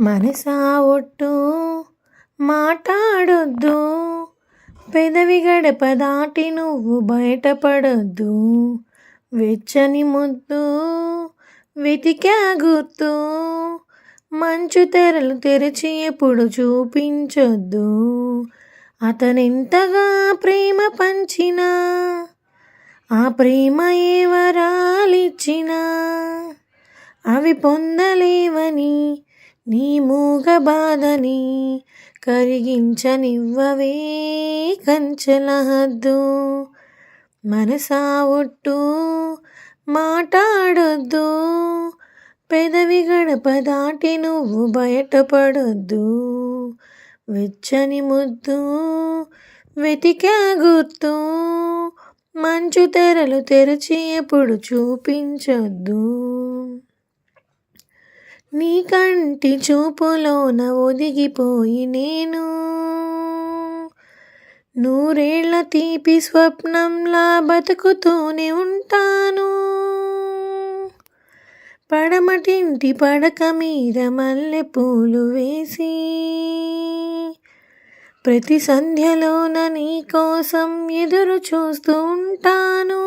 మనసా ఒట్టు మాట్లాడొద్దు పెదవి గడప దాటి నువ్వు బయటపడొద్దు. వెచ్చని ముద్దు వెతికా గుర్తు. మంచు తెరలు తెరిచి ఎప్పుడు చూపించొద్దు. అతనెంతగా ప్రేమ పంచినా ఆ ప్రేమ ఏ వరాలిచ్చినా అవి పొందలేవని నీ మూగ బాధని కరిగించనివ్వవే కంచెలహద్దు. మనసా ఒట్టు మాట్లాడొద్దు పెదవి గడప దాటి నువ్వు బయటపడొద్దు. వెచ్చని ముద్దు వెతికా గుర్తు. మంచు తెరలు తెరిచి ఎప్పుడు చూపించొద్దు. నీ కంటి చూపులోన ఒదిగిపోయి నేను నూరేళ్ళ తీపి స్వప్నంలా బతుకుతూనే ఉంటాను. పడమటింటి పడక మీద మల్లె పూలు వేసి ప్రతి సంధ్యలోన నీ కోసం ఎదురు చూస్తూ ఉంటాను.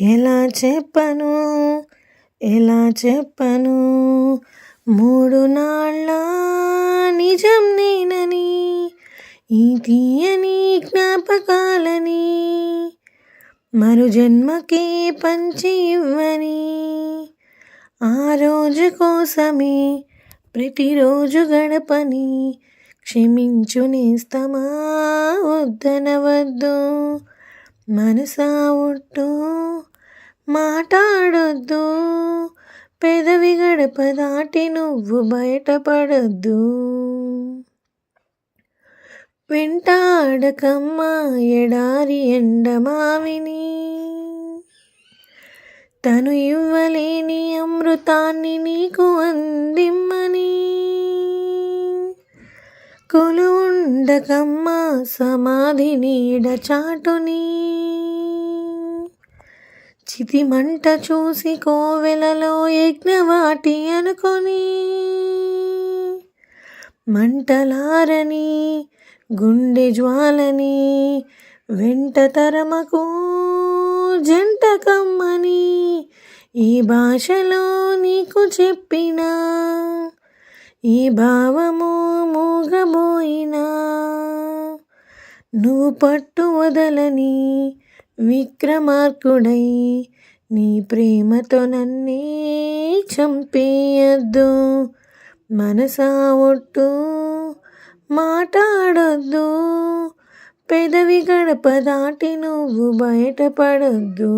ఎలా చెప్పను? ఎలా చెప్పను? మూడు నాళ్ళ నిజం నేనని ఈ తీయని జ్ఞాపకాలని మరు జన్మకే పంచి ఇవ్వని ఆ రోజు కోసమే ప్రతిరోజు గడపని క్షమించు నేస్తమా వద్దనవద్దు మనసా ఒట్టు మాట్లాడొద్దు పెదవి గడప దాటి నువ్వు బయటపడొద్దు. వెంటాడకమ్మా ఎడారి ఎండమావిని తను ఇవ్వలేని అమృతాన్ని నీకు అందిమ్మని. కొలువుండకమ్మా సమాధి నీడ చాటుని. చితిమంట చూసి కోవెలలో యజ్ఞవాటి అనుకొని మంటలారని గుండె జ్వాలని వెంట తరమకు జంట కమ్మని ఈ భాషలో నీకు చెప్పిన ఈ భావము మూగబోయినా. నువ్వు పట్టు వదలని విక్రమార్కుడై నీ ప్రేమతో నన్నే చంపేయద్దు మనసా ఒట్టు మాట్లాడొద్దు పెదవి గడప దాటి నువ్వు బయటపడొద్దు.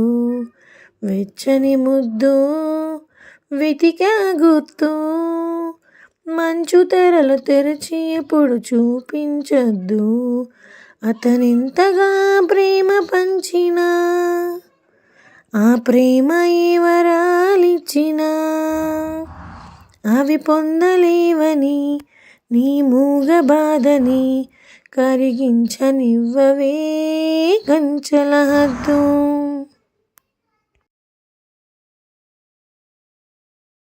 వెచ్చని ముద్దు వెతికా గుర్తు మంచు తెరలు తెరిచి ఎప్పుడు చూపించొద్దు. అతనింతగా ప్రేమ పంచినా ఆ ప్రేమ ఏ వరాలిచ్చినా అవి పొందలేవని నీ మూగ బాధని కరిగించనివ్వవే కంచెల హద్దు